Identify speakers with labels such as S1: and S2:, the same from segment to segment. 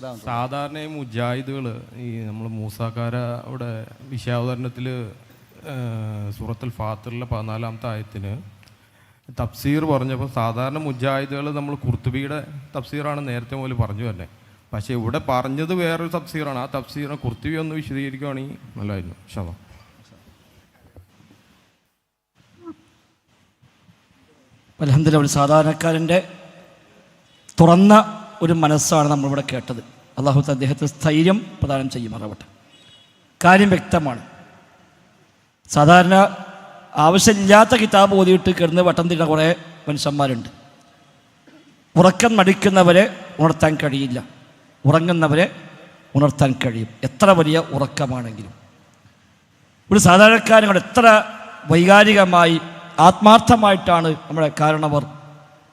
S1: സാധാരണ ഈ മുജാഹിദുകൾ ഈ നമ്മൾ മൂസാക്കാര അവിടെ വിഷയാവതരണത്തിൽ സൂറത്തുൽ ഫാത്തിറിലെ പതിനാലാമത്തെ ആയത്തിന് തഫ്സീർ പറഞ്ഞപ്പോൾ സാധാരണ മുജാഹിദുകൾ നമ്മൾ കുർത്തുബിയുടെ തഫ്സീറാണ് നേരത്തെ മുതൽ പറഞ്ഞു തന്നെ. പക്ഷേ ഇവിടെ പറഞ്ഞത് വേറൊരു തഫ്സീറാണ്. ആ തഫ്സീറിനെ കുർത്തുബി ഒന്ന് വിശദീകരിക്കുകയാണെങ്കിൽ നല്ലതായിരുന്നു. ക്ഷമ
S2: അലഹമില്ല ഒരു സാധാരണക്കാരന്റെ തുറന്ന ഒരു മനസ്സാണ് നമ്മളിവിടെ കേട്ടത്. അള്ളാഹു അദ്ദേഹത്തിന് സ്ഥൈര്യം പ്രദാനം ചെയ്യുമാറാവട്ടെ. കാര്യം വ്യക്തമാണ്. സാധാരണ ആവശ്യമില്ലാത്ത കിതാബ് ഓതിയിട്ട് കിടന്ന് വട്ടം തിന്ന കുറേ മനുഷ്യന്മാരുണ്ട്. ഉറക്കം നടിക്കുന്നവരെ ഉണർത്താൻ കഴിയില്ല. ഉറങ്ങുന്നവരെ ഉണർത്താൻ കഴിയും. എത്ര വലിയ ഉറക്കമാണെങ്കിലും. ഒരു സാധാരണക്കാരങ്ങൾ എത്ര വൈകാരികമായി ആത്മാർത്ഥമായിട്ടാണ് നമ്മുടെ കാരണവർ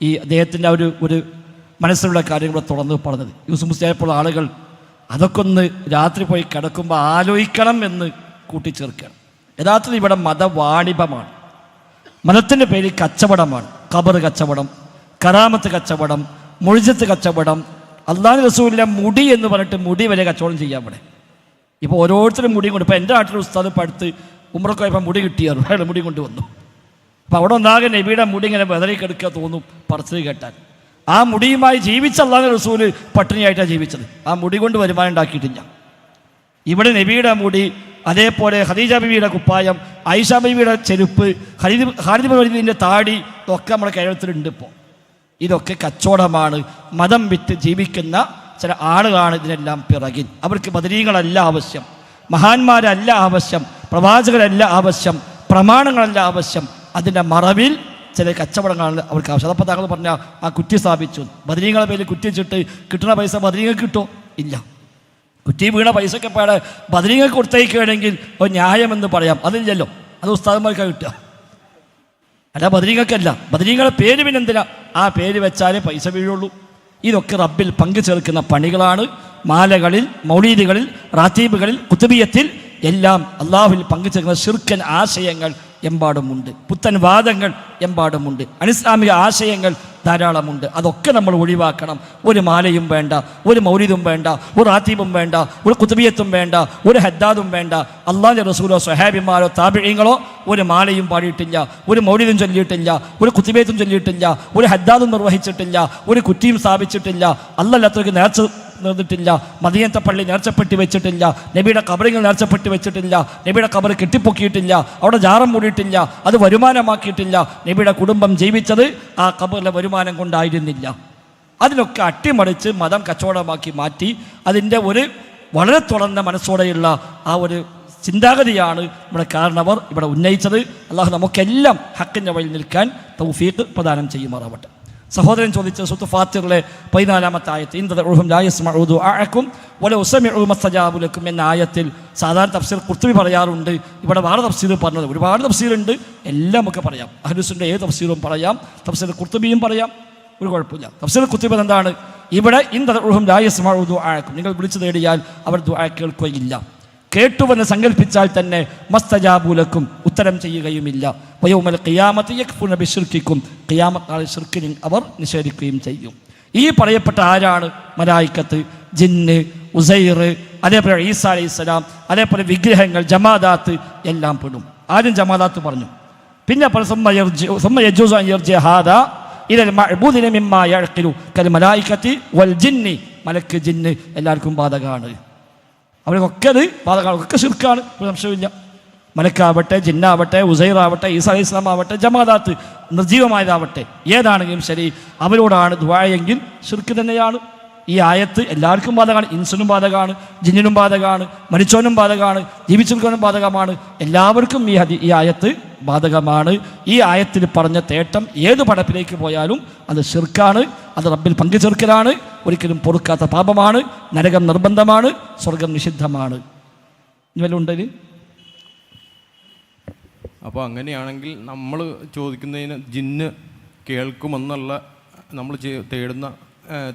S2: ഈ അദ്ദേഹത്തിന്റെ ഒരു ഒരു മനസ്സിലുള്ള കാര്യങ്ങൾ തുറന്ന് പറഞ്ഞത്. യൂസുഫ് മുസ്ലിയായപ്പോൾ ആളുകൾ അതൊക്കെ ഒന്ന് രാത്രി പോയി കിടക്കുമ്പോൾ ആലോചിക്കണം എന്ന് കൂട്ടിച്ചേർക്കുകയാണ്. യഥാർത്ഥത്തിൽ ഇവിടെ മതവാണിഭമാണ്. മതത്തിന്റെ പേരിൽ കച്ചവടമാണ്. ഖബർ കച്ചവടം കറാമത്ത് കച്ചവടം മൊഴിജത്ത് കച്ചവടം അള്ളാഹു റസൂലിന്റെ മുടി എന്ന് പറഞ്ഞിട്ട് മുടി വരെ കച്ചവടം ചെയ്യാൻ ഇവിടെ. ഇപ്പോൾ ഓരോരുത്തരും മുടി കൊണ്ട് ഇപ്പോൾ എന്റെ നാട്ടിൽ ഉസ്താദ് ഇപ്പോൾ അടുത്ത് ഉമ്രക്ക് മുടി കിട്ടിയായിരുന്നു അയാൾ മുടി കൊണ്ടുവന്നു. അപ്പോൾ അവിടെ ഒന്നാകെ നബിയുടെ മുടി ഇങ്ങനെ വെതറി കിടക്കുക തോന്നും പറച്ചിൽ കേട്ടാൽ. ആ മുടിയുമായി ജീവിച്ച അള്ളാഹു റസൂൽ പട്ടിണിയായിട്ടാണ് ജീവിച്ചത്. ആ മുടി കൊണ്ട് വരുമാനം ഉണ്ടാക്കിയിട്ടില്ല. ഇവിടെ നബിയുടെ മുടി അതേപോലെ ഖദീജ ബിബിയുടെ കുപ്പായം ഐഷ ബിബിയുടെ ചെരുപ്പ് ഹരിദ് ഹാരിദ് ഹരിദിന്റെ താടി ഇതൊക്കെ നമ്മുടെ കേരളത്തിലുണ്ട് ഇപ്പോൾ ഇതൊക്കെ കച്ചവടമാണ്. മതം വിറ്റ് ജീവിക്കുന്ന ചില ആളുകളാണ് ഇതിനെല്ലാം പിറകിൽ. അവർക്ക് ബദരീകളല്ല ആവശ്യം. മഹാന്മാരല്ല ആവശ്യം. പ്രവാചകരല്ല ആവശ്യം. പ്രമാണങ്ങളല്ല ആവശ്യം. അതിന്റെ മറവിൽ ചില കച്ചവടങ്ങളാണ് അവർക്ക് ആവശ്യം. അതപ്പോൾ താങ്കൾ പറഞ്ഞ ആ കുറ്റി സ്ഥാപിച്ചു. ബദരീങ്ങളെ പേരിൽ കുറ്റി വെച്ചിട്ട് കിട്ടുന്ന പൈസ ബദരീങ്ങൾക്ക് കിട്ടുമോ? ഇല്ല. കുറ്റി വീണ പൈസയ്ക്ക് പാടെ ബദരീങ്ങൾക്ക് കൊടുത്തേക്കുകയാണെങ്കിൽ ഒരു ന്യായമെന്ന് പറയാം. അതില്ലല്ലോ. അത് ഉസ്താദന്മാർക്കാണ് കിട്ടുക. അല്ല ബദരീങ്ങൾക്കല്ല ബദരീങ്ങളെ പേര് പിന്നെ എന്തിനാ? ആ പേര് വെച്ചാലേ പൈസ വീഴുള്ളൂ. ഇതൊക്കെ റബ്ബിൽ പങ്കു ചേർക്കുന്ന പണികളാണ്. മാലകളിൽ മൗലീദുകളിൽ റാത്തീബുകളിൽ കുത്തുബിയത്തിൽ എല്ലാം അള്ളാഹുവിൽ പങ്കുചേർക്കുന്ന ശിർക്കൻ ആശയങ്ങൾ എമ്പാടുമുണ്ട്. പുത്തൻ വാദങ്ങൾ എമ്പാടുമുണ്ട്. അനിസ്ലാമിക ആശയങ്ങൾ ധാരാളമുണ്ട്. അതൊക്കെ നമ്മൾ ഒഴിവാക്കണം. ഒരു മാലയും വേണ്ട ഒരു മൗലിദും വേണ്ട ഒരു ആത്തീബും വേണ്ട ഒരു കുത്തുബിയത്തും വേണ്ട ഒരു ഹദ്ദാദും വേണ്ട. അള്ളാഹിന്റെ റസൂലോ സ്വഹാബിമാരോ താപിഴയങ്ങളോ ഒരു മാലയും പാടിയിട്ടില്ല ഒരു മൗലിദും ചൊല്ലിയിട്ടില്ല ഒരു കുത്തുബിയത്തും ചൊല്ലിയിട്ടില്ല ഒരു ഹദ്ദാദും നിർവഹിച്ചിട്ടില്ല ഒരു കുറ്റിയും സ്ഥാപിച്ചിട്ടില്ല. അല്ലല്ലാത്തവർക്ക് നേർച്ച നിർന്നിട്ടില്ല മദീനത്തെ പള്ളി നേർച്ചപ്പെട്ടി വെച്ചിട്ടില്ല. നബിയുടെ കബറിങ്ങൾ നേർച്ചപ്പെട്ടി വെച്ചിട്ടില്ല. നബിയുടെ കബറ് കെട്ടിപ്പൊക്കിയിട്ടില്ല. അവിടെ ജാറം മൂടിയിട്ടില്ല. അത് വരുമാനമാക്കിയിട്ടില്ല. നബിയുടെ കുടുംബം ജീവിച്ചത് ആ കബറിലെ വരുമാനം കൊണ്ടായിരുന്നില്ല. അതിനൊക്കെ അട്ടിമറിച്ച് മതം കച്ചവടമാക്കി മാറ്റി അതിന്റെ ഒരു വളരെ തുറന്ന മനസ്സോടെയുള്ള ആ ഒരു ചിന്താഗതിയാണ് നമ്മുടെ കാരണവർ ഇവിടെ ഉന്നയിച്ചത്. അള്ളാഹു നമുക്കെല്ലാം ഹക്കിന്റെ വഴി നിൽക്കാൻ തൗഫീഖ് പ്രദാനം ചെയ്യുമാറാവട്ടെ. സഹോദരൻ ചോദിച്ച സുത്ത് ഫാത്തിറിലെ പതിനാലാമത്തെ ആയത്ത് ഇന്ദും ലായസ്മഊദു ആഴക്കും വല ഉസമിഉമസ്തജാബുലക്കും എന്ന ആയത്തിൽ സാധാരണ തഫ്സീർ കുർത്തുവി പറയാറുണ്ട്. ഇവിടെ വേറെ തഫ്സീർ പറഞ്ഞത് ഒരുപാട് തഫ്സീറുണ്ട്. എല്ലാം ഒക്കെ പറയാം. അഹ്ലുസിന്റെ ഏത് തഫ്സീറും പറയാം. തഫ്സീർ കുർത്തുബിയും പറയാം. ഒരു കുഴപ്പമില്ല. തഫ്സീർ കുർത്തുബി എന്താണ്? ഇവിടെ ഇന്ദും ലായസ്മഊദു ആഴക്കും നിങ്ങൾ വിളിച്ചു തേടിയാൽ അവർ ദുആ കേൾക്കുകയില്ല. കേട്ടുവെന്ന് സങ്കല്പിച്ചാൽ തന്നെ മസ്തജാബൂലക്കും ഉത്തരം ചെയ്യുകയുമില്ല. വയോമൽ ഖിയാമത്ത് യക്ഫുന നാളെ ഷിർക്കിനെ അവർ നിഷേധിക്കുകയും ചെയ്യും. ഈ പറയപ്പെട്ട ആരാണ്? മലായിക്കത്ത് ജിന്ന് ഉസൈർ അതേപോലെ ഈസ അലൈഹി സ്വലാം അതേപോലെ വിഗ്രഹങ്ങൾ ജമാദാത്ത് എല്ലാം പെടും. ആദ്യം ജമാദാത്ത് പറഞ്ഞു. പിന്നെ മലക്ക് ജിന്ന് എല്ലാവർക്കും ബാധകമാണ് അവർക്കൊക്കെ അത് പാതകളൊക്കെ ശുർക്കാണ്. ഒരു സംശയമില്ല മലക്കാവട്ടെ ജിന്നാവട്ടെ ഉസൈറാവട്ടെ ഈസ അലൈഹി ഇസ്ലാം ആവട്ടെ ജമാദാത്ത് നിർജീവമായതാവട്ടെ ഏതാണെങ്കിലും ശരി അവരോടാണ് ദ്വായെങ്കിൽ ശുർക്ക് തന്നെയാണ്. ഈ ആയത്ത് എല്ലാവർക്കും ബാധകമാണ്. ഇൻസിനും ബാധകമാണ് ജിന്നിനും ബാധകമാണ് മരിച്ചോനും ബാധകമാണ് ജീവിച്ചിരിക്കാനും ബാധകമാണ്. എല്ലാവർക്കും ഈ ഈ ആയത്ത് ബാധകമാണ്. ഈ ആയത്തിൽ പറഞ്ഞ തേട്ടം ഏത് പടപ്പിലേക്ക് പോയാലും അത് ഷിർക്കാണ് അത് റബ്ബിൽ പങ്കുചേർക്കലാണ് ഒരിക്കലും പൊറുക്കാത്ത പാപമാണ് നരകം നിർബന്ധമാണ് സ്വർഗം നിഷിദ്ധമാണ്. വല്ലതും
S1: അപ്പോൾ അങ്ങനെയാണെങ്കിൽ നമ്മൾ ചോദിക്കുന്നതിന് ജിന്ന് കേൾക്കുമെന്നുള്ള നമ്മൾ തേടുന്ന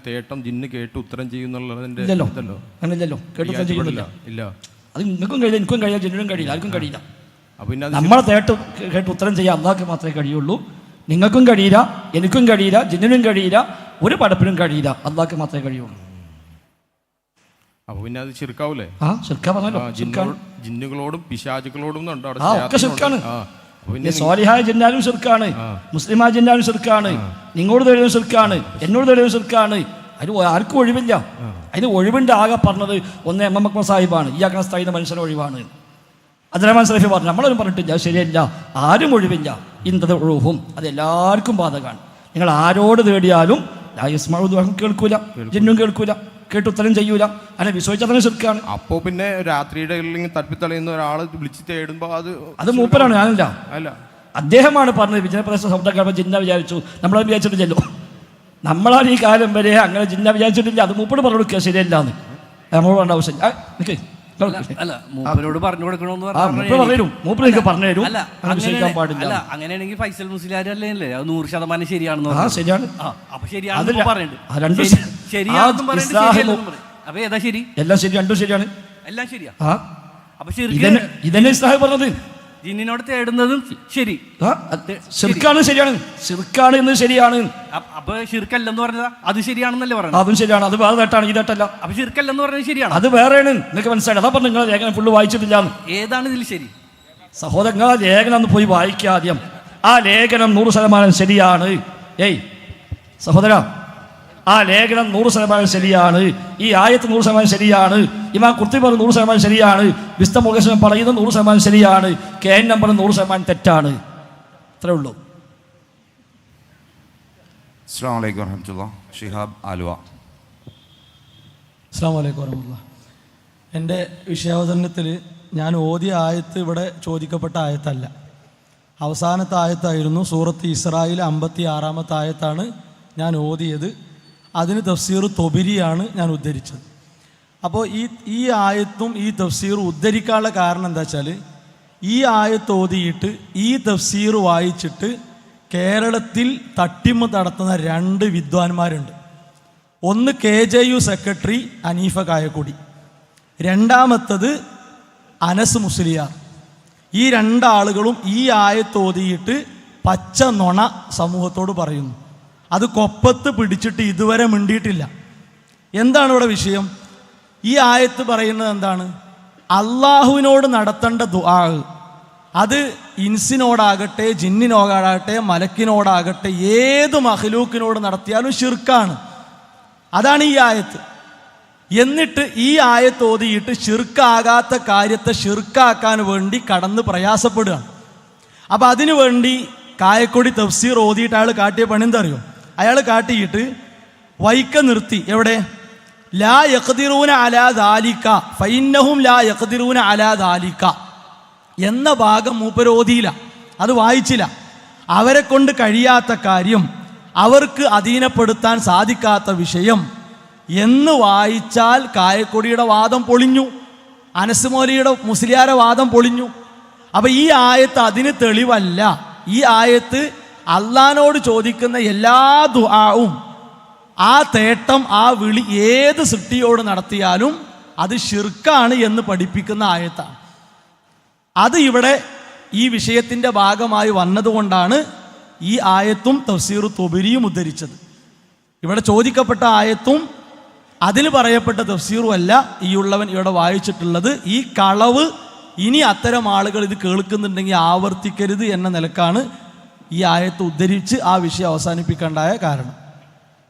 S1: തേട്ടം ജിന്ന് കേട്ട് ഉത്തരം ചെയ്യുന്നുള്ളതിന്റെ
S2: ഇല്ലല്ലോ.
S1: അങ്ങനെ
S2: ഇല്ലല്ലോ കേട്ടു ചെയ്യുന്നില്ല.
S1: ഇല്ല.
S2: അത് നിങ്ങൾക്കും കഴിയില്ല എനിക്കും കഴിയില്ല ജിന്നിനും കഴിയില്ല ആർക്കും കഴിയില്ല. നമ്മളെ തേട്ട് കേട്ട് ഉത്തരം ചെയ്യാൻ അള്ളാഹ്ക്ക് മാത്രമേ കഴിയുള്ളൂ. നിങ്ങൾക്കും കഴിയില്ല എനിക്കും കഴിയില്ല ജിന്നിനും കഴിയില്ല ഒരു പടപ്പിനും കഴിയില്ല. അള്ളാഹ്ക്ക് മാത്രമേ കഴിയുള്ളൂ.
S1: അപ്പൊ പിന്നെ അത്
S2: ആ
S1: ജിന്നുകളോടും പിശാചുക്കളോടും ഉണ്ട് അവിടെ
S2: ആ, ഒക്കെ ശിർക്കാണ്. ജിന്നാലും ശിർക്കാണ്. മുസ്ലിമായ ജിന്നാലും ശിർക്കാണ്. നിങ്ങളോട് തരുന്ന ശിർക്കാണ്. എന്നോട് തരുന്ന ശിർക്കാണ്. അതിന് ആർക്കും ഒഴിവില്ല. അതിന് ഒഴിവിന്റെ ആകെ പറഞ്ഞത് ഒന്ന് എം എം അക്ബർ സാഹിബാണ്. ഈ ആക്കണ സ്ഥായി മനുഷ്യന് ഒഴിവാണ്. അബ്ദുറഹ്മാൻ സലഫി പറഞ്ഞു നമ്മളൊന്നും പറഞ്ഞിട്ടില്ല ശരിയല്ല ആരും ഒഴിവില്ല. ഇന്നത് ഒഴുവും അത് എല്ലാവർക്കും ബാധകമാണ്. നിങ്ങൾ ആരോട് തേടിയാലും ലായസ്മാവും കേൾക്കൂല ജിന്നും കേൾക്കൂല കേട്ട് ഉത്തരം ചെയ്യൂല അല്ലെ വിശ്വസിച്ചതിനെ ശരിക്കാണ്
S1: അപ്പോ പിന്നെ രാത്രിയുടെ തപ്പിത്തളയുന്ന ഒരാൾ വിളിച്ച് തേടുമ്പോൾ അത്
S2: അത് മൂപ്പരാണ് ഞാനല്ല.
S1: അല്ല.
S2: അദ്ദേഹമാണ് പറഞ്ഞത് വിജയപ്രദേശ ശബ്ദം കാണുമ്പോൾ ജിന്ന വിചാരിച്ചു നമ്മളത് വിചാരിച്ചിട്ടില്ലല്ലോ. നമ്മളാണ് ഈ കാലം വരെ അങ്ങനെ ജിന്ന വിചാരിച്ചിട്ടില്ല അത് മൂപ്പട് പറഞ്ഞു കൊടുക്കുക ശരിയല്ല എന്ന് നമ്മളോട് വേണ്ട ആവശ്യം ആ, നിക്ക്.
S3: അല്ല മൂപ്പരോട് പറഞ്ഞു കൊടുക്കണമെന്ന്
S2: പറഞ്ഞു
S3: അല്ല അല്ല അങ്ങനെയാണെങ്കിൽ ഫൈസൽ മുസ്ലിയാർ അല്ലേ അല്ലേ അത് നൂറ് ശതമാനം ശരിയാണെന്ന്.
S2: ശരിയാണ്.
S3: അപ്പൊ ശരിയാണെന്ന് പറയുന്നുണ്ട്. ശരിയാണെന്നും അപ്പൊ ഏതാ ശരി?
S2: എല്ലാം ശരി രണ്ടും ശരിയാണ്.
S3: എല്ലാം ശരിയാ. അപ്പൊ ശരി
S2: ഇതന്നെ ഇതന്നെ ഇസ്ലാഹ് പറഞ്ഞത്.
S3: ജിന്നിനോട് തേടുന്നതും ശരി.
S2: ശിർക്കാണ് ശരിയാണ്. ശിർക്കാണ് എന്ന് ശരിയാണ്.
S3: അപ്പ- ഷിർക്കല്ലെന്ന് പറഞ്ഞതാ? അത് ശരിയാണെന്നല്ലേ പറഞ്ഞത്
S2: അതും ശരിയാണ്. അത് വേറെ തെട്ടാണ് ഈ തെട്ടല്ല
S3: അപ്പൊ ഷിർക്കല്ലെന്ന് പറഞ്ഞത് ശരിയാണ്.
S2: അത് വേറെയാണ്. നിങ്ങൾക്ക് മനസ്സിലായി അതാ പറഞ്ഞു നിങ്ങൾ ലേഖനം ഫുള്ള് വായിച്ചിട്ടില്ല
S3: ഏതാണ് ഇതിൽ ശരി?
S2: സഹോദരങ്ങൾ ആ ലേഖനം ഒന്ന് പോയി വായിക്കുക ആദ്യം. ആ ലേഖനം നൂറ് ശതമാനം ശരിയാണ്. ഏയ് സഹോദര ആ ലേഖനം നൂറ് ശതമാനം ശരിയാണ്. ഈ ആയത്ത് നൂറ് ശതമാനം ശരിയാണ്. ഇമാ കുർത്തി പറഞ്ഞ നൂറ് ശതമാനം ശരിയാണ്. വിസ്ത മുഖേശ്വരൻ പറയുന്നത് നൂറ് ശതമാനം ശരിയാണ്. കെ എൻ നമ്പർ നൂറ് ശതമാനം തെറ്റാണ്. അത്രേ ഉള്ളൂ.
S4: അസ്സാം വലൈക്കും വരഹമുല്ല ഷിഹാബ് ആലുവ.
S5: അസ്സാം വലൈക്കും വരഹമുല്ല എന്റെ വിഷയാവതരണത്തിൽ ഞാൻ ഓതിയ ആയത്ത് ഇവിടെ ചോദിക്കപ്പെട്ട ആയത്തല്ല. അവസാനത്തെ ആയത്തായിരുന്നു സൂറത്ത് ഇസ്രായേൽ അമ്പത്തി ആറാമത്തെ ആയത്താണ് ഞാൻ ഓതിയത്. അതിന് തഫ്സീർ തൊബിരിയാണ് ഞാൻ ഉദ്ധരിച്ചത്. അപ്പോൾ ഈ ഈ ആയത്തും ഈ തഫ്സീറും ഉദ്ധരിക്കാനുള്ള കാരണം എന്താ വെച്ചാൽ ഈ ആയത്ത് ഓതിയിട്ട് ഈ തഫ്സീർ വായിച്ചിട്ട് കേരളത്തിൽ തട്ടിമ്മ നടത്തുന്ന രണ്ട് വിദ്വാൻമാരുണ്ട്. ഒന്ന് K J U secretary Aneefa Kayakkodi. രണ്ടാമത്തത് അനസ് മുസ്ലിയാർ ഈ രണ്ടാളുകളും ഈ ആയത്തോതിയിട്ട് പച്ച നുണ സമൂഹത്തോട് പറയുന്നു. അത് കൊപ്പത്ത് പിടിച്ചിട്ട് ഇതുവരെ മിണ്ടിയിട്ടില്ല. എന്താണ് ഇവിടെ വിഷയം? ഈ ആയത്ത് പറയുന്നത് എന്താണ്? അള്ളാഹുവിനോട് നടത്തേണ്ട ദുആ. അത് ഇൻസിനോടാകട്ടെ ജിന്നിനോടാകട്ടെ മലക്കിനോടാകട്ടെ ഏത് മഹലൂക്കിനോട് നടത്തിയാലും ഷിർക്കാണ് അതാണ് ഈ ആയത്ത്. എന്നിട്ട് ഈ ആയത്ത് ഓതിയിട്ട് ഷിർക്കാകാത്ത കാര്യത്തെ ഷിർക്കാക്കാൻ വേണ്ടി കടന്ന് പ്രയാസപ്പെടുകയാണ് അപ്പം അതിനു വേണ്ടി കായക്കൊടി തഫ്സീർ ഓതിയിട്ട് അയാൾ കാട്ടിയ പണി എന്തറിയോ അയാൾ കാട്ടിയിട്ട് വൈക്ക നിർത്തി. എവിടെ? ലാ യഖ്ദിറൂന അലാ ദാലിക്ക ഫൈന്നഹും ലാ യഖ്ദിറൂന അലാ ദാലിക്ക എന്ന ഭാഗം മൂപ്പരോതിയില്ല അത് വായിച്ചില്ല. അവരെ കൊണ്ട് കഴിയാത്ത കാര്യം അവർക്ക് അധീനപ്പെടുത്താൻ സാധിക്കാത്ത വിഷയം. എന്ന് വായിച്ചാൽ കായക്കൊടിയുടെ വാദം പൊളിഞ്ഞു അനസ് മോലിയുടെ മുസ്ലിയാരെ വാദം പൊളിഞ്ഞു. അപ്പൊ ഈ ആയത്ത് അതിന് തെളിവല്ല. ഈ ആയത്ത് അള്ളഹാനോട് ചോദിക്കുന്ന എല്ലാ ദുആവും ആ തേട്ടം ആ വിളി ഏത് സൃഷ്ടിയോട് നടത്തിയാലും അത് ഷിർക്കാണ് എന്ന് പഠിപ്പിക്കുന്ന ആയത്താണ് അത് ഇവിടെ ഈ വിഷയത്തിന്റെ ഭാഗമായി വന്നതുകൊണ്ടാണ് ഈ ആയത്തും തഫ്സീർ തൊബിരിയും ഉദ്ധരിച്ചത്. ഇവിടെ ചോദിക്കപ്പെട്ട ആയത്തും അതിൽ പറയപ്പെട്ട തഫ്സീറും അല്ല ഈ ഉള്ളവൻ ഇവിടെ വായിച്ചിട്ടുള്ളത്. ഈ കളവ് ഇനി അത്തരം ആളുകൾ ഇത് കേൾക്കുന്നുണ്ടെങ്കിൽ ആവർത്തിക്കരുത് എന്ന നിലക്കാണ് ഈ ആയത്ത് ഉദ്ധരിച്ച് ആ വിഷയം അവസാനിപ്പിക്കേണ്ടായ കാരണം.